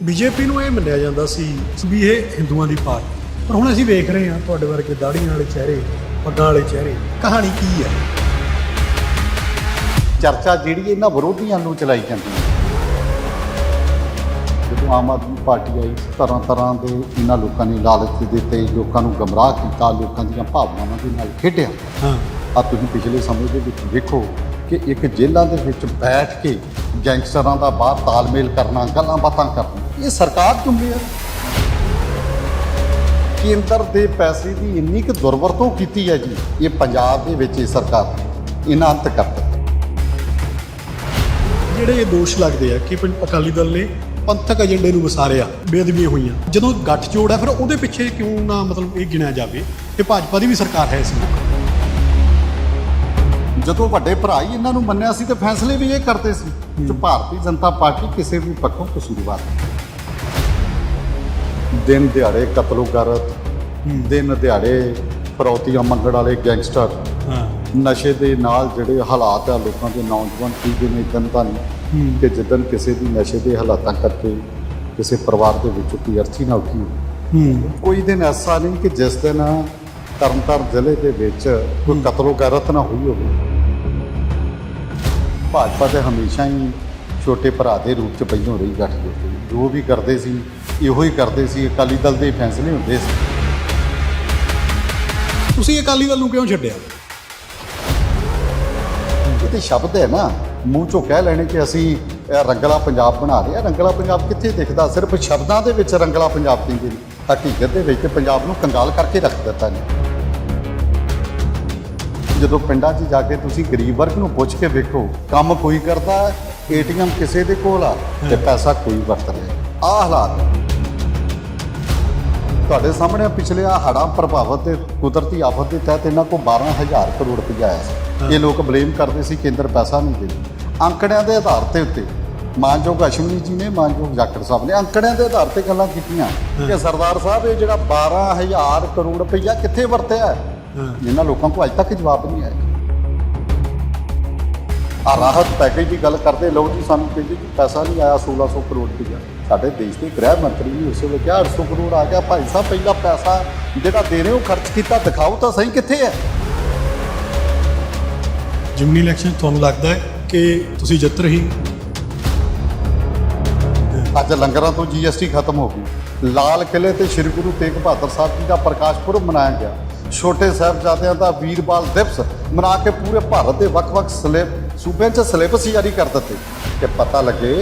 BJP ਨੂੰ ਇਹ ਮੰਨਿਆ ਜਾਂਦਾ ਸੀ ਵੀ ਇਹ ਹਿੰਦੂਆਂ ਦੀ ਪਾਰਟੀ। ਪਰ ਹੁਣ ਅਸੀਂ ਵੇਖ ਰਹੇ ਹਾਂ ਤੁਹਾਡੇ ਵਰਗੇ ਦਾੜੀਆਂ ਵਾਲੇ ਚਿਹਰੇ ਪੱਗਾਂ ਵਾਲੇ ਚਿਹਰੇ ਕਹਾਣੀ ਕੀ ਹੈ? ਚਰਚਾ ਜਿਹੜੀ ਇਹਨਾਂ ਵਿਰੋਧੀਆਂ ਨੂੰ ਚਲਾਈ ਜਾਂਦੀ ਹੈ। ਜਦੋਂ ਆਮ ਆਦਮੀ ਪਾਰਟੀ ਆਈ ਤਰ੍ਹਾਂ ਤਰ੍ਹਾਂ ਦੇ ਇਹਨਾਂ ਲੋਕਾਂ ਨੇ ਲਾਲਚ ਦਿੱਤੇ ਲੋਕਾਂ ਨੂੰ ਗਮਰਾਹ ਕੀਤਾ ਲੋਕਾਂ ਦੀਆਂ ਭਾਵਨਾਵਾਂ ਦੇ ਨਾਲ ਖੇਡਿਆ। ਹਾਂ। ਆ ਤੁਸੀਂ ਪਿਛਲੇ ਸਮੇਂ ਦੇ ਵਿੱਚ ਵੇਖੋ ਕਿ ਇੱਕ ਜੇਲ੍ਹਾਂ ਦੇ ਵਿੱਚ ਬੈਠ ਕੇ ਗੈਂਗਸਟਰਾਂ ਦਾ ਬਾਹਰ ਤਾਲਮੇਲ ਕਰਨਾ, ਗੱਲਾਂ ਬਾਤਾਂ ਕਰਨਾ, ਇਹ ਸਰਕਾਰ ਜ਼ਿੰਮੇਵਾਰ ਕੇਂਦਰ ਦੇ ਪੈਸੇ ਦੀ ਇੰਨੀ ਕੁ ਦੁਰਵਰਤੋਂ ਕੀਤੀ ਹੈ ਜੀ, ਇਹ ਪੰਜਾਬ ਦੇ ਵਿੱਚ ਇਹ ਸਰਕਾਰ, ਇਹਨਾਂ ਅੰਤ ਕਰ ਜਿਹੜੇ ਇਹ ਦੋਸ਼ ਲੱਗਦੇ ਆ ਕਿ ਪੰ- ਅਕਾਲੀ ਦਲ ਨੇ ਪੰਥਕ ਏਜੰਡੇ ਨੂੰ ਵਸਾਰਿਆ, ਬੇਅਦਬੀਆਂ ਹੋਈਆਂ, ਜਦੋਂ ਗੱਠਜੋੜ ਹੈ, ਫਿਰ ਉਹਦੇ ਪਿੱਛੇ ਕਿਉਂ ਨਾ ਮਤਲਬ ਇਹ ਗਿਣਿਆ ਜਾਵੇ? ਕਿ ਭਾਜਪਾ ਦੀ ਵੀ ਸਰਕਾਰ ਹੈ ਇਸ ਨੂੰ ਜਦੋਂ ਵੱਡੇ ਭਰਾ ਹੀ ਇਹਨਾਂ ਨੂੰ ਮੰਨਿਆ ਸੀ ਤੇ ਫੈਸਲੇ ਵੀ ਇਹ ਕਰਦੇ ਸੀ ਕਿ ਭਾਰਤੀ ਜਨਤਾ ਪਾਰਟੀ ਕਿਸੇ ਵੀ ਪੱਖੋਂ ਕਸੂਰਵਾਰ ਨਹੀਂ ਦਿਨ ਦਿਹਾੜੇ ਕਤਲੋਗਾਰਤ ਦਿਨ ਦਿਹਾੜੇ ਫਰੌਤੀਆਂ ਮੰਗਣ ਵਾਲੇ ਗੈਂਗਸਟਰ ਨਸ਼ੇ ਦੇ ਨਾਲ ਜਿਹੜੇ ਹਾਲਾਤ ਆ ਲੋਕਾਂ ਦੇ ਨੌਜਵਾਨ ਪੀੜ੍ਹੀ ਨੇ ਇਦਾਂ ਤਾਂ ਨਹੀਂ ਕਿ ਜਿੱਦਨ ਕਿਸੇ ਦੀ ਨਸ਼ੇ ਦੇ ਹਾਲਾਤਾਂ ਕਰਕੇ ਕਿਸੇ ਪਰਿਵਾਰ ਦੇ ਵਿੱਚ ਕੋਈ ਅਰਥੀ ਨਾ ਉੱਠੀ ਕੋਈ ਦਿਨ ਐਸਾ ਨਹੀਂ ਕਿ ਜਿਸ ਦਿਨ ਤਰਨਤਾਰਨ ਜ਼ਿਲ੍ਹੇ ਦੇ ਵਿੱਚ ਕੋਈ ਕਤਲੋਗਾਰਤ ਨਾ ਹੋਈ ਹੋਵੇ। ਭਾਜਪਾ ਤੇ ਹਮੇਸ਼ਾ ਹੀ ਛੋਟੇ ਭਰਾ ਦੇ ਰੂਪ ਚ ਪਹਿਲੋਂ ਰਹੀ ਗੱਠਜੋੜ ਦੇ। ਜੋ ਵੀ ਕਰਦੇ ਸੀ ਇਹੋ ਹੀ ਕਰਦੇ ਸੀ। ਅਕਾਲੀ ਦਲ ਦੇ ਫੈਸਲੇ ਹੁੰਦੇ ਸੀ। ਤੁਸੀਂ ਅਕਾਲੀ ਦਲ ਨੂੰ ਕਿਉਂ ਛੱਡਿਆ? ਇਹ ਤੇ ਸ਼ਬਦ ਹੈ ਨਾ। ਮੂੰਹ ਚੋਂ ਕਹਿ ਲੈਣੇ ਕਿ ਅਸੀਂ ਇਹ ਰੰਗਲਾ ਪੰਜਾਬ ਬਣਾ ਰਹੇ ਹਾਂ ਰੰਗਲਾ ਪੰਜਾਬ ਕਿੱਥੇ ਦਿਖਦਾ? ਸਿਰਫ ਸ਼ਬਦਾਂ ਦੇ ਵਿੱਚ ਰੰਗਲਾ ਪੰਜਾਬ ਕਹਿੰਦੇ ਨੇ ਹਕੀਕਤ ਦੇ ਵਿੱਚ ਪੰਜਾਬ ਨੂੰ ਕੰਗਾਲ ਕਰਕੇ ਰੱਖ ਦਿੱਤਾ ਨੇ ਜਦੋਂ ਪਿੰਡਾਂ 'ਚ ਜਾ ਕੇ ਤੁਸੀਂ ਗਰੀਬ ਵਰਗ ਨੂੰ ਪੁੱਛ ਕੇ ਵੇਖੋ ਕੰਮ ਕੋਈ ਕਰਦਾ ਏਟੀਐਮ ਕਿਸੇ ਦੇ ਕੋਲ ਆ ਤੇ ਪੈਸਾ ਕੋਈ ਵਰਤ ਰਿਹਾ। ਆਹ ਹਾਲਾਤ। ਤੁਹਾਡੇ ਸਾਹਮਣੇ ਪਿਛਲੇ ਆ ਹੜ੍ਹਾਂ ਪ੍ਰਭਾਵਿਤ ਤੇ ਕੁਦਰਤੀ ਆਫਤ ਦੇ ਤਹਿਤ ਇਹਨਾਂ ਕੋਲ 12000 ਕਰੋੜ ਰੁਪਇਆ ਆਇਆ ਸੀ। ਇਹ ਲੋਕ ਬਲੇਮ ਕਰਦੇ ਸੀ ਕੇਂਦਰ ਪੈਸਾ ਨਹੀਂ ਦੇ ਅੰਕੜਿਆਂ ਦੇ ਆਧਾਰ ਤੇ ਉੱਤੇ ਮਾਨਯੋਗ ਅਸ਼ਵਨੀ ਜੀ ਨੇ ਮਾਨਯੋਗ ਜਾਖੜ ਸਾਹਿਬ ਨੇ ਅੰਕੜਿਆਂ ਦੇ ਆਧਾਰ ਤੇ ਗੱਲਾਂ ਕੀਤੀਆਂ ਕਿ ਸਰਦਾਰ ਸਾਹਿਬ ਇਹ ਜਿਹੜਾ 12000 ਕਰੋੜ ਰੁਪਇਆ ਕਿੱਥੇ ਵਰਤਿਆ ਹੈ? ਇਹਨਾਂ ਲੋਕਾਂ ਕੋਲ ਅੱਜ ਤੱਕ ਜਵਾਬ ਨਹੀਂ ਆਇਆ। ਆ ਰਾਹਤ ਪੈਕੇਜ ਦੀ ਗੱਲ ਕਰਦੇ ਲਓ ਜੀ ਸਾਨੂੰ ਕਹਿੰਦੇ ਕਿ ਪੈਸਾ ਨਹੀਂ ਆਇਆ 1600 ਕਰੋੜ ਰੁਪਇਆ ਸਾਡੇ ਦੇਸ਼ ਦੇ ਗ੍ਰਹਿ ਮੰਤਰੀ ਨੇ ਉਸ ਵੇਲੇ ਕਿਹਾ 800 ਕਰੋੜ ਆ ਗਿਆ। ਭਾਈ ਸਾਹਿਬ ਪਹਿਲਾ ਪੈਸਾ ਜਿਹੜਾ ਦੇ ਰਹੇ ਹੋ ਖਰਚ ਕੀਤਾ ਦਿਖਾਓ ਤਾਂ ਸਹੀ ਕਿੱਥੇ ਹੈ। ਜਿਮਨੀ ਇਲੈਕਸ਼ਨ ਤੁਹਾਨੂੰ ਲੱਗਦਾ ਹੈ ਕਿ ਤੁਸੀਂ ਜਿੱਤ ਰਹੀ ਅੱਜ ਲੰਗਰਾਂ ਤੋਂ ਜੀਐਸਟੀ ਖਤਮ ਹੋ ਗਈ। ਲਾਲ ਕਿਲੇ ਤੇ ਸ੍ਰੀ ਗੁਰੂ ਤੇਗ ਬਹਾਦਰ ਸਾਹਿਬ ਜੀ ਦਾ ਪ੍ਰਕਾਸ਼ ਪੁਰਬ ਮਨਾਇਆ ਗਿਆ। ਛੋਟੇ ਸਾਹਿਬਜ਼ਾਦਿਆਂ ਦਾ ਵੀਰਬਾਲ ਦਿਵਸ ਮਨਾ ਕੇ ਪੂਰੇ ਭਾਰਤ ਦੇ ਵੱਖ-ਵੱਖ ਸਲੇਬ ਸੂਬਿਆਂ 'ਚ ਸਿਲੇਬਸ ਜਾਰੀ ਕਰ ਦਿੱਤੇ ਕਿ ਪਤਾ ਲੱਗੇ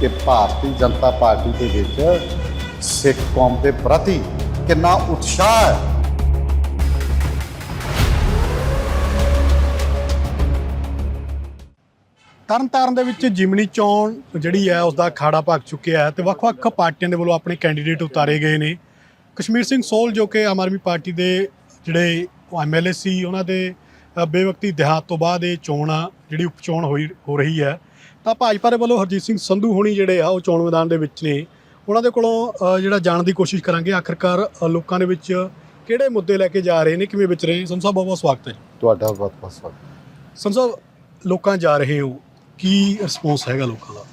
ਕਿ ਭਾਰਤੀ ਜਨਤਾ ਪਾਰਟੀ ਦੇ ਵਿੱਚ ਸਿੱਖ ਕੌਮ ਦੇ ਪ੍ਰਤੀ ਕਿੰਨਾ ਉਤਸ਼ਾਹ ਹੈ। ਤਰਨਤਾਰਨ ਦੇ ਵਿੱਚ ਜਿਮਨੀ ਚੋਣ ਜਿਹੜੀ ਹੈ ਉਸ ਦਾ ਅਖਾੜਾ ਭਗ ਚੁੱਕਿਆ ਹੈ ਤੇ ਵੱਖ-ਵੱਖ ਪਾਰਟੀਆਂ ਦੇ ਵੱਲੋਂ ਆਪਣੇ ਕੈਂਡੀਡੇਟ ਉਤਾਰੇ ਗਏ ਨੇ। ਕਸ਼ਮੀਰ ਸਿੰਘ ਸੋਲ ਜੋ ਕਿ ਆਮ ਆਦਮੀ ਪਾਰਟੀ ਦੇ ਜਿਹੜੇ ਐਮਐਲਏ ਸੀ ਉਹਨਾਂ ਦੇ ਬੇਵਕਤੀ ਦਿਹਾਤ ਤੋਂ ਬਾਅਦ ਇਹ ਚੋਣ ਆ ਜਿਹੜੀ ਉਪ ਚੋਣ ਹੋਈ ਹੋ ਰਹੀ ਹੈ। ਤਾਂ ਭਾਜਪਾ ਦੇ ਵੱਲੋਂ ਹਰਜੀਤ ਸਿੰਘ ਸੰਧੂ ਹੋਣੀ ਜਿਹੜੇ ਆ ਉਹ ਚੋਣ ਮੈਦਾਨ ਦੇ ਵਿੱਚ ਨੇ। ਉਹਨਾਂ ਦੇ ਕੋਲੋਂ ਜਿਹੜਾ ਜਾਣਨ ਦੀ ਕੋਸ਼ਿਸ਼ ਕਰਾਂਗੇ ਆਖਰਕਾਰ ਲੋਕਾਂ ਦੇ ਵਿੱਚ ਕਿਹੜੇ ਮੁੱਦੇ ਲੈ ਕੇ ਜਾ ਰਹੇ ਨੇ ਕਿਵੇਂ ਵਿਚ ਰਹੇ ਸਾਹਿਬ ਬਹੁਤ ਬਹੁਤ ਸਵਾਗਤ ਹੈ ਤੁਹਾਡਾ ਬਹੁਤ ਬਹੁਤ ਸਵਾਗਤ ਸਾਹਿਬ ਲੋਕਾਂ ਜਾ ਰਹੇ ਹੋ ਕੀ ਰਿਸਪੌਂਸ ਹੈਗਾ ਲੋਕਾਂ ਦਾ?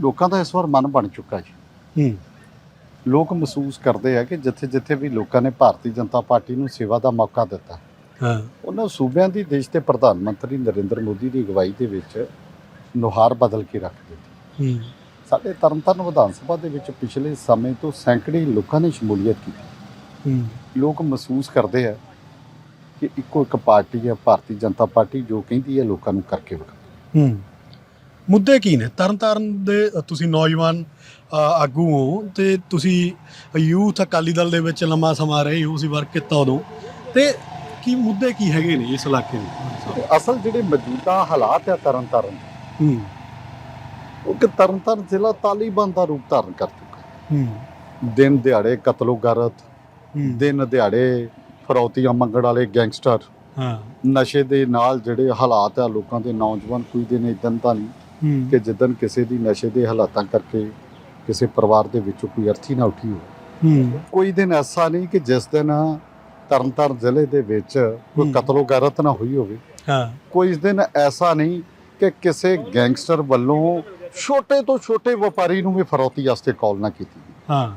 ਲੋਕਾਂ ਦਾ ਇਸ ਵਾਰ ਮਨ ਬਣ ਚੁੱਕਾ ਜੀ। ਹੂੰ। ਲੋਕ ਮਹਿਸੂਸ ਕਰਦੇ ਆ ਕਿ ਜਿੱਥੇ ਜਿੱਥੇ ਵੀ ਲੋਕਾਂ ਨੇ ਭਾਰਤੀ ਜਨਤਾ ਪਾਰਟੀ ਨੂੰ ਸੇਵਾ ਦਾ ਮੌਕਾ ਦਿੱਤਾ। ਹਾਂ। ਉਹਨਾਂ ਸੂਬਿਆਂ ਦੀ ਦੇਸ਼ ਦੇ ਪ੍ਰਧਾਨ ਮੰਤਰੀ ਨਰਿੰਦਰ ਮੋਦੀ ਦੀ ਅਗਵਾਈ ਦੇ ਵਿੱਚ ਨੁਹਾਰ ਬਦਲ ਕੇ ਰੱਖ ਦਿੱਤੀ। ਹੂੰ। ਸਾਡੇ ਤਰਨਤਾਰਨ ਵਿਧਾਨ ਸਭਾ ਦੇ ਵਿੱਚ ਪਿਛਲੇ ਸਮੇਂ ਤੋਂ ਸੈਂਕੜੇ ਲੋਕਾਂ ਨੇ ਸ਼ਮੂਲੀਅਤ ਕੀਤੀ। ਹੂੰ। ਲੋਕ ਮਹਿਸੂਸ ਕਰਦੇ ਆ ਕਿ ਇੱਕੋ ਇੱਕ ਪਾਰਟੀ ਹੈ ਭਾਰਤੀ ਜਨਤਾ ਪਾਰਟੀ ਜੋ ਕਹਿੰਦੀ ਹੈ ਲੋਕਾਂ ਨੂੰ ਕਰਕੇ ਵਿਖਾ ਹੂੰ। ਮੁੱਦੇ ਕੀ ਨੇ? ਤਰਨਤਾਰਨ ਦੇ ਤੁਸੀਂ ਨੌਜਵਾਨ ਆਗੂ ਹੋ ਤੇ ਤੁਸੀਂ ਯੂਥ ਅਕਾਲੀ ਦਲ ਦੇ ਵਿੱਚ ਲੰਮਾ ਸਮਾਂ ਰਹੇ ਹੋ ਤੁਸੀਂ ਵਰਕ ਕੀਤਾ ਉਦੋਂ। ਤੇ ਕੀ ਮੁੱਦੇ ਕੀ ਹੈਗੇ ਨੇ ਇਸ ਇਲਾਕੇ ਦੇ? ਅਸਲ ਜਿਹੜੇ ਮੌਜੂਦਾ ਹਾਲਾਤ ਆ ਤਰਨਤਾਰਨ ਦੇ, ਹੂੰ। ਉਹ ਕਿ ਤਰਨਤਾਰਨ ਜ਼ਿਲ੍ਹਾ ਤਾਲੀਬਾਨ ਦਾ ਰੂਪ ਧਾਰਨ ਕਰ ਚੁੱਕਾ। ਹੈ। ਦਿਨ ਦਿਹਾੜੇ ਕਤਲੋਗਾਰਤ ਹੂੰ। ਦਿਨ ਦਿਹਾੜੇ ਫਰੌਤੀਆਂ ਮੰਗਣ ਵਾਲੇ ਗੈਂਗਸਟਰ ਹਾਂ। ਨਸ਼ੇ ਦੇ ਨਾਲ ਜਿਹੜੇ ਹਾਲਾਤ ਆ ਲੋਕਾਂ ਦੇ ਨੌਜਵਾਨ ਕੋਈ ਦਿਨ ਇਦਾਂ ਤਾਂ ਨਹੀਂ। ਕਿ ਜਿੱਦਨ ਕਿਸੇ ਦੀ ਨਸ਼ੇ ਦੇ ਹਾਲਾਤਾਂ ਕਰਕੇ ਕਿਸੇ ਪਰਿਵਾਰ ਦੇ ਵਿੱਚੋਂ ਕੋਈ ਅਰਥੀ ਨਾ ਉੱਠੀ ਹੋਵੇ। ਹੂੰ। ਕੋਈ ਦਿਨ ਐਸਾ ਨਹੀਂ ਕਿ ਜਿਸ ਦਿਨ ਤਰਨਤਾਰਨ ਜ਼ਿਲ੍ਹੇ ਦੇ ਵਿੱਚ ਕੋਈ ਹੂੰ। ਕਤਲੋਗਾਰਤ ਨਾ ਹੋਈ ਹੋਵੇ। ਹਾਂ। ਕੋਈ ਦਿਨ ਐਸਾ ਨਹੀਂ ਕਿ ਕਿਸੇ ਗੈਂਗਸਟਰ ਵੱਲੋਂ ਛੋਟੇ ਤੋਂ ਛੋਟੇ ਵਪਾਰੀ ਨੂੰ ਵੀ ਫਰੌਤੀ ਵਾਸਤੇ ਕਾਲ ਨਾ ਕੀਤੀ। ਹਾਂ।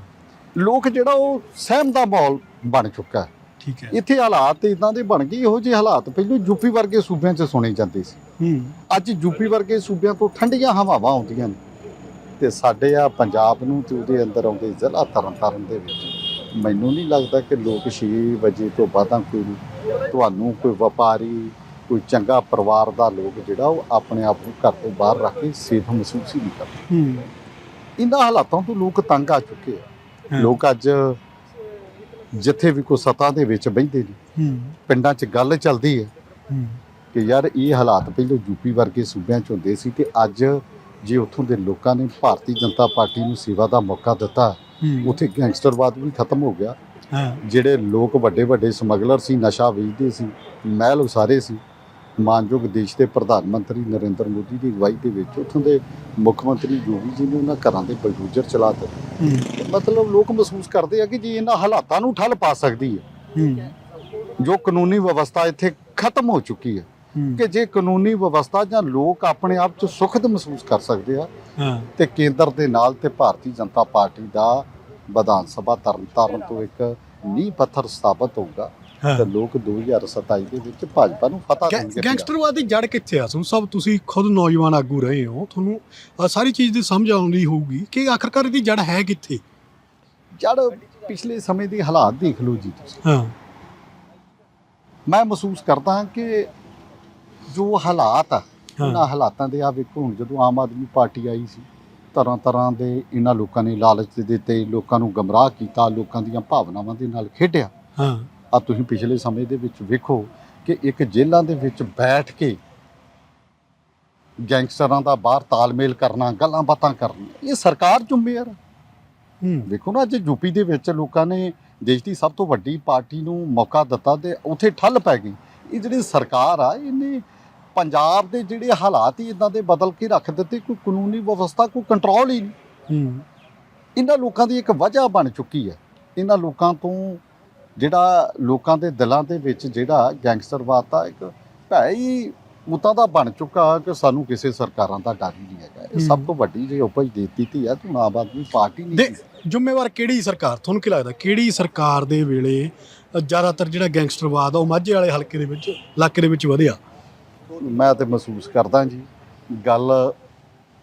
ਲੋਕ ਜਿਹੜਾ ਉਹ ਸਹਿਮ ਦਾ ਮਾਹੌਲ ਬਣ ਚੁੱਕਾ ਹੈ। ਠੀਕ ਹੈ। ਇੱਥੇ ਹਾਲਾਤ ਇਦਾਂ ਦੇ ਬਣ ਗਏ ਇਹੋ ਜਿਹੇ ਹਾਲਾਤ ਪਹਿਲਾਂ ਯੂਪੀ ਵਰਗੇ ਸੂਬਿਆਂ 'ਚ ਸੁਣੇ ਜਾਂਦੇ ਸੀ। ਹੂੰ। ਅੱਜ ਯੂਪੀ ਵਰਗੇ ਸੂਬਿਆਂ ਤੋਂ ਠੰਡੀਆਂ ਹਵਾਵਾਂ ਆਉਂਦੀਆਂ ਨੇ। ਤੇ ਸਾਡੇ ਆ ਪੰਜਾਬ ਨੂੰ ਤੇ ਉਹਦੇ ਅੰਦਰ ਆਉਂਦੇ ਜ਼ਿਲ੍ਹਾ ਤਰਨਤਾਰਨ ਦੇ ਵਿੱਚ। ਮੈਨੂੰ ਨਹੀਂ ਲੱਗਦਾ ਕਿ ਲੋਕ 6 ਵਜੇ ਤੋਂ ਬਾਅਦਾਂ ਕੋਈ ਤੁਹਾਨੂੰ ਕੋਈ ਵਪਾਰੀ ਕੋਈ ਚੰਗਾ ਪਰਿਵਾਰ ਦਾ ਲੋਕ ਜਿਹੜਾ ਉਹ ਆਪਣੇ ਆਪ ਨੂੰ ਘਰ ਤੋਂ ਬਾਹਰ ਰੱਖ ਕੇ ਸੇਫ ਮਹਿਸੂਸ ਹੀ ਨਹੀਂ ਕਰਦਾ। ਹੂੰ। ਇਹਨਾਂ ਹਾਲਾਤਾਂ ਤੋਂ ਲੋਕ ਤੰਗ ਆ ਚੁੱਕੇ ਆ। ਲੋਕ ਅੱਜ ਜਿੱਥੇ ਵੀ ਕੋਈ ਸਤਾ ਦੇ ਵਿੱਚ ਬਹਿੰਦੇ ਨੇ ਪਿੰਡਾਂ 'ਚ ਗੱਲ ਚੱਲਦੀ ਹੈ ਕਿ ਯਾਰ ਇਹ ਹਾਲਾਤ ਪਹਿਲਾਂ ਯੂਪੀ ਵਰਗੇ ਸੂਬਿਆਂ 'ਚ ਹੁੰਦੇ ਸੀ ਤੇ ਅੱਜ ਜੇ ਉੱਥੋਂ ਦੇ ਲੋਕਾਂ ਨੇ ਭਾਰਤੀ ਜਨਤਾ ਪਾਰਟੀ ਨੂੰ ਸੇਵਾ ਦਾ ਮੌਕਾ ਦਿੱਤਾ ਉੱਥੇ ਗੈਂਗਸਟਰਵਾਦ ਵੀ ਖਤਮ ਹੋ ਗਿਆ। ਜਿਹੜੇ ਲੋਕ ਵੱਡੇ ਵੱਡੇ ਸਮਗਲਰ ਸੀ ਨਸ਼ਾ ਵੇਚਦੇ ਸੀ ਮਹਿਲ ਉਸਾਰੇ ਸੀ ਮਾਨਯੋਗ ਦੇਸ਼ ਦੇ ਪ੍ਰਧਾਨ ਮੰਤਰੀ ਨਰਿੰਦਰ ਮੋਦੀ ਦੀ ਅਗਵਾਈ ਦੇ ਵਿੱਚ ਉੱਥੋਂ ਦੇ ਮੁੱਖ ਮੰਤਰੀ ਯੋਗੀ ਜੀ ਨੇ ਉਹਨਾਂ ਘਰਾਂ ਦੇ ਬਲਡੋਜ਼ਰ ਚਲਾ ਦਿੱਤੇ। ਮਤਲਬ ਲੋਕ ਮਹਿਸੂਸ ਕਰਦੇ ਆ ਕਿ ਜੀ ਇਹਨਾਂ ਹਾਲਾਤਾਂ ਨੂੰ ਠੱਲ ਪਾ ਸਕਦੀ ਹੈ ਜੋ ਕਾਨੂੰਨੀ ਵਿਵਸਥਾ ਇੱਥੇ ਖਤਮ ਹੋ ਚੁੱਕੀ ਹੈ ਕਿ ਜੇ ਕਾਨੂੰਨੀ ਵਿਵਸਥਾ ਜਾਂ ਲੋਕ ਆਪਣੇ ਆਪ 'ਚ ਸੁਖਦ ਮਹਿਸੂਸ ਕਰ ਸਕਦੇ ਆ ਤੇ ਕੇਂਦਰ ਦੇ ਨਾਲ ਤੇ ਭਾਰਤੀ ਜਨਤਾ ਪਾਰਟੀ ਦਾ ਵਿਧਾਨ ਸਭਾ ਤਰਨਤਾਰਨ ਤੋਂ ਇੱਕ ਨੀਂਹ ਪੱਥਰ ਸਥਾਪਿਤ ਹੋਊਗਾ। ਤੇ ਲੋਕ 2027 ਦੇ ਵਿੱਚ ਭਾਜਪਾ ਨੂੰ ਫਤਹ ਦੇਣਗੇ ਗੈਂਗਸਟਰਵਾਦ ਦੀ ਜੜ ਕਿੱਥੇ ਆ? ਤੁਹਾਨੂੰ ਸਭ ਤੁਸੀਂ ਖੁਦ ਨੌਜਵਾਨ ਆਗੂ ਰਹੇ ਹੋ। ਤੁਹਾਨੂੰ ਸਾਰੀ ਚੀਜ਼ ਦੀ ਸਮਝ ਆਉਂਦੀ ਹੋਊਗੀ ਕਿ ਆਖਰਕਾਰ ਇਹਦੀ ਜੜ ਹੈ ਕਿੱਥੇ? ਜੜ ਪਿਛਲੇ ਸਮੇਂ ਦੇ ਹਾਲਾਤ ਦੇਖ ਲਓ ਜੀ ਤੁਸੀਂ। ਹਾਂ। ਮੈਂ ਮਹਿਸੂਸ ਕਰਦਾ ਕਿ ਜੋ ਹਾਲਾਤ ਆ। ਉਹਨਾਂ ਹਾਲਾਤਾਂ ਦੇ ਆ ਵੇਖੋ ਹੁਣ ਜਦੋਂ ਆਮ ਆਦਮੀ ਪਾਰਟੀ ਆਈ ਸੀ ਤਰ੍ਹਾਂ ਤਰ੍ਹਾਂ ਦੇ ਇਹਨਾਂ ਲੋਕਾਂ ਨੇ ਲਾਲਚ ਦਿੱਤੇ ਲੋਕਾਂ ਨੂੰ ਗਮਰਾਹ ਕੀਤਾ ਲੋਕਾਂ ਦੀਆਂ ਭਾਵਨਾਵਾਂ ਦੇ ਨਾਲ ਖੇਡਿਆ। ਹਾਂ। ਆ ਤੁਸੀਂ ਪਿਛਲੇ ਸਮੇਂ ਦੇ ਵਿੱਚ ਵੇਖੋ ਕਿ ਇੱਕ ਜੇਲ੍ਹਾਂ ਦੇ ਵਿੱਚ ਬੈਠ ਕੇ ਗੈਂਗਸਟਰਾਂ ਦਾ ਬਾਹਰ ਤਾਲਮੇਲ ਕਰਨਾ ਗੱਲਾਂ ਬਾਤਾਂ ਕਰਨੀਆਂ ਇਹ ਸਰਕਾਰ ਜ਼ਿੰਮੇਵਾਰ ਆ। ਹੂੰ। ਵੇਖੋ ਨਾ ਅੱਜ ਯੂਪੀ ਦੇ ਵਿੱਚ ਲੋਕਾਂ ਨੇ ਦੇਸ਼ ਦੀ ਸਭ ਤੋਂ ਵੱਡੀ ਪਾਰਟੀ ਨੂੰ ਮੌਕਾ ਦਿੱਤਾ ਤੇ ਉੱਥੇ ਠੱਲ ਪੈ ਗਈ। ਇਹ ਜਿਹੜੀ ਸਰਕਾਰ ਆ ਇਹਨੇ ਪੰਜਾਬ ਦੇ ਜਿਹੜੇ ਹਾਲਾਤ ਹੀ ਇਦਾਂ ਦੇ ਬਦਲ ਕੇ ਰੱਖ ਦਿੱਤੇ ਕੋਈ ਕਾਨੂੰਨੀ ਵਿਵਸਥਾ ਕੋਈ ਕੰਟਰੋਲ ਹੀ ਨਹੀਂ। ਹੂੰ। ਇਹਨਾਂ ਲੋਕਾਂ ਦੀ ਇੱਕ ਵਜ੍ਹਾ ਬਣ ਚੁੱਕੀ ਹੈ। ਇਹਨਾਂ ਲੋਕਾਂ ਤੋਂ ਜਿਹੜਾ ਲੋਕਾਂ ਦੇ ਦਿਲਾਂ ਦੇ ਵਿੱਚ ਜਿਹੜਾ ਗੈਂਗਸਟਰਵਾਦ ਦਾ ਇੱਕ ਭੈ ਹੀ ਉਤਾਂ ਦਾ ਬਣ ਚੁੱਕਾ ਕਿ ਸਾਨੂੰ ਕਿਸੇ ਸਰਕਾਰਾਂ ਦਾ ਡਰ ਹੀ ਨਹੀਂ ਹੈਗਾ। ਇਹ ਸਭ ਹੂੰ। ਤੋਂ ਵੱਡੀ ਜੇ ਉਪਜ ਦਿੱਤੀ ਹੈ ਤੇ ਹੁਣ ਆਮ ਆਦਮੀ ਪਾਰਟੀ ਨੇ ਦੇ ਜ਼ਿੰਮੇਵਾਰ ਕਿਹੜੀ ਸਰਕਾਰ? ਤੁਹਾਨੂੰ ਕੀ ਲੱਗਦਾ ਕਿਹੜੀ ਸਰਕਾਰ ਦੇ ਵੇਲੇ ਜ਼ਿਆਦਾਤਰ ਜਿਹੜਾ ਗੈਂਗਸਟਰਵਾਦ ਆ ਉਹ ਮਾਝੇ ਵਾਲੇ ਹਲਕੇ ਦੇ ਵਿੱਚ ਇਲਾਕੇ ਦੇ ਵਿੱਚ ਵਧਿਆ? ਮੈਂ ਤੇ ਮਹਿਸੂਸ ਕਰਦਾ ਜੀ ਗੱਲ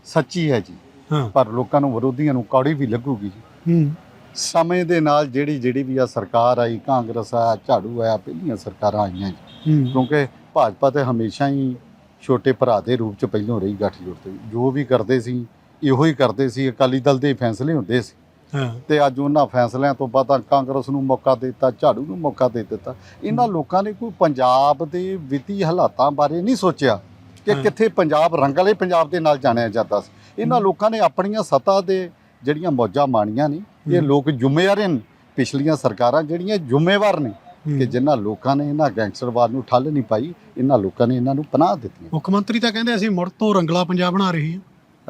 ਸੱਚੀ ਹੈ ਜੀ। ਹਾਂ। ਪਰ ਲੋਕਾਂ ਨੂੰ ਵਿਰੋਧੀਆਂ ਨੂੰ ਕੌੜੀ ਵੀ ਲੱਗੂਗੀ। ਹੂੰ। ਸਮੇਂ ਦੇ ਨਾਲ ਜਿਹੜੀ ਜਿਹੜੀ ਵੀ ਆ ਸਰਕਾਰ ਆਈ ਕਾਂਗਰਸ ਆ ਝਾੜੂ ਆਇਆ ਪਹਿਲੀਆਂ ਸਰਕਾਰਾਂ ਆਈਆਂ ਜੀ। ਕਿਉਂਕਿ ਭਾਜਪਾ ਤੇ ਹਮੇਸ਼ਾ ਹੀ ਛੋਟੇ ਭਰਾ ਦੇ ਰੂਪ ਚ ਪਹਿਲੋਂ ਰਹੀ ਗੱਠਜੋੜ ਤੇ। ਜੋ ਵੀ ਕਰਦੇ ਸੀ ਇਹੋ ਹੀ ਕਰਦੇ ਸੀ ਅਕਾਲੀ ਦਲ ਦੇ ਫੈਸਲੇ ਹੁੰਦੇ ਸੀ। ਹਾਂ। ਤੇ ਅੱਜ ਉਹਨਾਂ ਫੈਸਲਿਆਂ ਤੋਂ ਬਾਅਦ ਕਾਂਗਰਸ ਨੂੰ ਮੌਕਾ ਦੇ ਦਿੱਤਾ ਝਾੜੂ ਨੂੰ ਮੌਕਾ ਦੇ ਦਿੱਤਾ। ਇਹਨਾਂ ਲੋਕਾਂ ਨੇ ਕੋਈ ਪੰਜਾਬ ਦੇ ਵਿੱਤੀ ਹਾਲਾਤਾਂ ਬਾਰੇ ਨਹੀਂ ਸੋਚਿਆ ਕਿ ਹਾਂ। ਕਿੱਥੇ ਪੰਜਾਬ ਰੰਗਲੇ ਪੰਜਾਬ ਦੇ ਨਾਲ ਜਾਣਿਆ ਜਾਂਦਾ ਸੀ। ਇਹਨਾਂ। ਲੋਕਾਂ ਨੇ ਆਪਣੀਆਂ ਸੱਤਾ ਦੇ ਜਿਹੜੀਆਂ ਮੌਜਾਂ ਮਾਣੀਆਂ ਨਹੀਂ ਇਹ। ਲੋਕ ਜ਼ਿੰਮੇਵਾਰ ਨੇ। ਪਿਛਲੀਆਂ ਸਰਕਾਰਾਂ ਜਿਹੜੀਆਂ ਜ਼ਿੰਮੇਵਾਰ ਨੇ ਕਿ। ਜਿਨ੍ਹਾਂ ਲੋਕਾਂ ਨੇ ਇਹਨਾਂ ਗੈਂਗਸਟਰਵਾਦ ਨੂੰ ਠੱਲ ਨਹੀਂ ਪਾਈ ਇਹਨਾਂ ਲੋਕਾਂ ਨੇ ਇਹਨਾਂ ਨੂੰ ਪਨਾਹ ਦਿੱਤੀ। ਮੁੱਖ ਮੰਤਰੀ ਤਾਂ ਕਹਿੰਦੇ ਅਸੀਂ ਮੁੜ ਤੋਂ ਰੰਗਲਾ ਪੰਜਾਬ ਬਣਾ ਰਹੇ ਹਾਂ।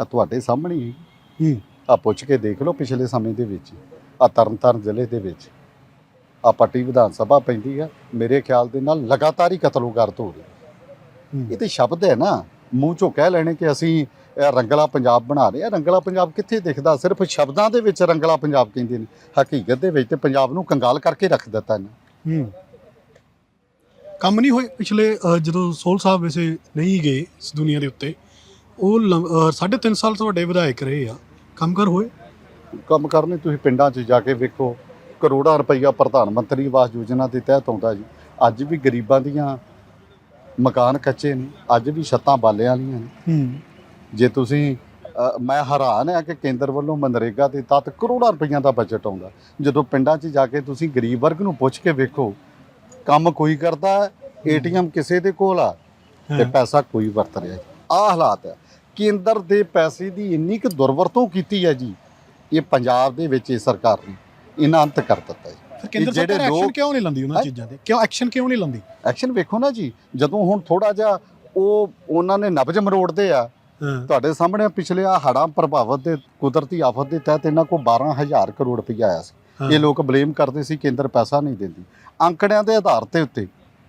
ਆ ਤੁਹਾਡੇ ਸਾਹਮਣੇ ਹੀ। ਹੂੰ। ਆ ਪੁੱਛ ਕੇ ਦੇਖ ਲਓ ਪਿਛਲੇ ਸਮੇਂ ਦੇ ਵਿੱਚ। ਆ ਤਰਨਤਾਰਨ ਜ਼ਿਲ੍ਹੇ ਦੇ ਵਿੱਚ। ਆ ਪੱਟੀ ਵਿਧਾਨ ਸਭਾ ਪੈਂਦੀ ਆ ਮੇਰੇ ਖਿਆਲ ਦੇ ਨਾਲ ਲਗਾਤਾਰ ਹੀ ਕਤਲੋਗਾਰਤ ਹੋ। ਰਹੀ। ਇਹ ਤੇ ਸ਼ਬਦ ਹੈ ਨਾ। ਮੂੰਹ ਚੋਂ ਕਹਿ ਲੈਣੇ ਕਿ ਅਸੀਂ ਰੰਗਲਾ ਪੰਜਾਬ ਬਣਾ ਰਹੇ ਆ। ਰੰਗਲਾ ਪੰਜਾਬ ਕਿੱਥੇ ਦਿਖਦਾ? ਸਿਰਫ ਸ਼ਬਦਾਂ ਦੇ ਵਿੱਚ ਰੰਗਲਾ ਪੰਜਾਬ ਕਹਿੰਦੇ ਨੇ। ਹਕੀਕਤ ਦੇ ਵਿੱਚ ਤੇ ਪੰਜਾਬ ਨੂੰ ਕੰਗਾਲ ਕਰਕੇ ਰੱਖ ਦਿੱਤਾ ਨੇ ਹੂੰ। ਕੰਮ ਨਹੀਂ ਹੋਏ ਪਿਛਲੇ ਜਦੋਂ ਸੋਲ ਸਾਹਿਬ ਵੈਸੇ ਨਹੀਂ ਗਏ ਇਸ ਦੁਨੀਆ ਦੇ ਉੱਤੇ ਉਹ ਲੰ- ਅ, ਸਾਢੇ ਤਿੰਨ ਸਾਲ ਤੁਹਾਡੇ ਵਿਧਾਇਕ ਰਹੇ ਆ। ਕੰਮ ਕਰ ਹੋਏ? ਕੰਮ ਕਰਨੇ ਤੁਸੀਂ ਪਿੰਡਾਂ 'ਚ ਜਾ ਕੇ ਵੇਖੋ। ਕਰੋੜਾਂ ਰੁਪਈਆ ਪ੍ਰਧਾਨ ਮੰਤਰੀ ਆਵਾਸ ਯੋਜਨਾ ਦੇ ਤਹਿਤ ਆਉਂਦਾ ਜੀ। ਅੱਜ ਵੀ ਗਰੀਬਾਂ ਦੀਆਂ ਮਕਾਨ ਕੱਚੇ ਨੇ। ਅੱਜ ਵੀ ਛੱਤਾਂ ਬਾਲਿਆਂ ਵਾਲੀਆਂ ਨੇ। ਹੂੰ। ਜੇ ਤੁਸੀਂ ਮੈਂ ਹੈਰਾਨ ਆ ਕਿ ਕੇਂਦਰ ਵੱਲੋਂ ਮਨਰੇਗਾ ਦੇ ਤਹਿਤ ਕਰੋੜਾਂ ਰੁਪਈਆ ਦਾ ਬਜਟ ਆਉਂਦਾ। ਜਦੋਂ ਪਿੰਡਾਂ 'ਚ ਜਾ ਕੇ ਤੁਸੀਂ ਗਰੀਬ ਵਰਗ ਨੂੰ ਪੁੱਛ ਕੇ ਵੇਖੋ ਕੰਮ ਕੋਈ ਕਰਦਾ ਏਟੀਐਮ ਕਿਸੇ ਦੇ ਕੋਲ ਆ ਤੇ ਪੈਸਾ ਕੋਈ ਵਰਤ ਰਿਹਾ ਆ ਹਾਲਾਤ ਹੈ। ਕੇਂਦਰ ਦੇ ਪੈਸੇ ਦੀ ਇੰਨੀ ਕੁ ਦੁਰਵਰਤੋਂ ਕੀਤੀ ਹੈ ਜੀ ਇਹ ਪੰਜਾਬ ਦੇ ਵਿੱਚ ਇਹ ਸਰਕਾਰ ਨੇ ਇਹਨਾਂ ਅੰਤ ਕਰ ਦਿੱਤਾ ਹੈ ਕੇਂਦਰ ਜਿਹੜੇ ਸਰਕਾਰ ਐਕਸ਼ਨ ਕਿਉਂ ਨਹੀਂ ਲੰਦੀ ਉਹਨਾਂ ਹੈਂ? ਚੀਜ਼ਾਂ ਤੇ? ਕਿਉਂ ਐਕਸ਼ਨ ਕਿਉਂ ਨਹੀਂ ਲੰਦੀ? ਐਕਸ਼ਨ ਵੇਖੋ ਨਾ ਜੀ ਜਦੋਂ ਹੁਣ ਥੋੜਾ ਜਿਹਾ ਉਹ ਉਹਨਾਂ ਨੇ ਨਬਜ ਮਰੋੜਦੇ ਆ ਹਾਂ ਤੁਹਾਡੇ ਸਾਹਮਣੇ ਪਿਛਲੇ ਆ ਹੜ੍ਹਾਂ ਪ੍ਰਭਾਵਿਤ ਦੇ ਕੁਦਰਤੀ ਆਫਤ ਦੇ ਤਹਿਤ ਇਹਨਾਂ ਕੋਲ 12000 ਕਰੋੜ ਰੁਪਈਆ ਆਇਆ ਸੀ। ਇਹ ਲੋਕ ਬਲੇਮ ਕਰਦੇ ਸੀ ਕੇਂਦਰ ਪੈਸਾ ਨਹੀਂ ਦਿੰਦੀ। ਅੰਕੜਿਆਂ ਦੇ ਆਧਾਰ ਤੇ ਉੱਤੇ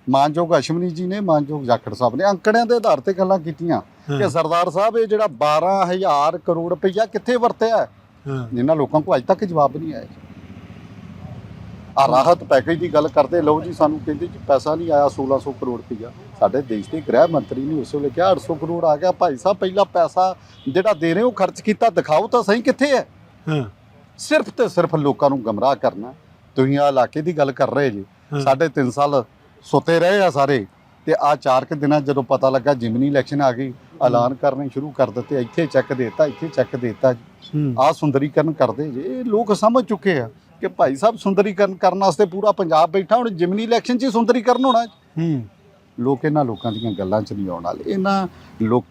ਮਾਨਯੋਗ ਅਸ਼ਵਨੀ ਜੀ ਨੇ ਮਾਨਯੋਗ ਜਾਖੜ ਸਾਹਿਬ ਨੇ ਅੰਕੜਿਆਂ ਦੇ ਆਧਾਰ ਤੇ ਗੱਲਾਂ ਕੀਤੀਆਂ। ਕਿ ਸਰਦਾਰ ਸਾਹਿਬ ਇਹ ਜਿਹੜਾ 12000 ਕਰੋੜ ਰੁਪਈਆ ਕਿੱਥੇ ਵਰਤਿਆ ਇਹਨਾਂ ਲੋਕਾਂ ਕੋਲ ਅੱਜ ਤੱਕ ਜਵਾਬ ਨਹੀਂ ਆਇਆ ਆ ਰਾਹਤ ਪੈਕੇਜ ਦੀ ਗੱਲ ਕਰਦੇ ਲਓ ਜੀ ਸਾਨੂੰ ਕਹਿੰਦੇ ਜੀ ਪੈਸਾ ਨਹੀਂ ਆਇਆ 1600 ਕਰੋੜ ਰੁਪਈਆ। ਸਾਡੇ ਦੇਸ਼ ਦੇ ਗ੍ਰਹਿ ਮੰਤਰੀ ਨੇ ਉਸ ਵੇਲੇ ਕਿਹਾ 800 ਕਰੋੜ ਆ ਗਿਆ। ਭਾਈ ਸਾਹਿਬ ਪਹਿਲਾ ਪੈਸਾ ਜਿਹੜਾ ਦੇ ਰਹੇ ਹੋ ਖਰਚ ਕੀਤਾ ਦਿਖਾਓ ਤਾਂ ਸਹੀ ਕਿੱਥੇ ਹੈ। ਹਾਂ। ਸਿਰਫ ਤੇ ਸਿਰਫ ਲੋਕਾਂ ਨੂੰ ਗਮਰਾਹ ਕਰਨਾ ਤੁਸੀਂ ਆ ਇਲਾਕੇ ਦੀ ਗੱਲ ਕਰ ਰਹੇ ਜੀ। ਸਾਡੇ 3 ਸਾਲ ਸੁੱਤੇ ਰਹੇ ਆ ਸਾਰੇ। ਤੇ ਆ ਚਾਰ ਕੁ ਦਿਨਾਂ ਜਦੋਂ ਪਤਾ ਲੱਗਾ ਜਿਮਨੀ ਇਲੈਕਸ਼ਨ ਆ ਗਈ ਐਲਾਨ ਕਰਨੇ ਸ਼ੁਰੂ ਕਰ ਦਿੱਤੇ ਇੱਥੇ ਚੈੱਕ ਦੇਤਾ ਇੱਥੇ ਚੈੱਕ ਦੇਤਾ ਆ ਸੁੰਦਰੀਕਰਨ ਕਰਦੇ ਜੇ। ਇਹ ਲੋਕ ਸਮਝ ਚੁੱਕੇ ਆ। ਕਿ ਭਾਈ ਸਾਹਿਬ ਸੁੰਦਰੀਕਰਨ ਕਰਨ ਵਾਸਤੇ ਪੂਰਾ ਪੰਜਾਬ ਬੈਠਾ ਹੁਣ ਜਿਮਨੀ ਇਲੈਕਸ਼ਨ 'ਚ ਹੀ ਸੁੰਦਰੀਕਰਨ ਹੋਣਾ। ਹੂੰ। ਲੋਕ ਇਹਨਾਂ ਲੋਕਾਂ ਦੀਆਂ ਗੱਲਾਂ 'ਚ ਨਹੀਂ ਆਉਣ ਵਾਲੇ। ਇਹਨਾਂ ਲੋਕ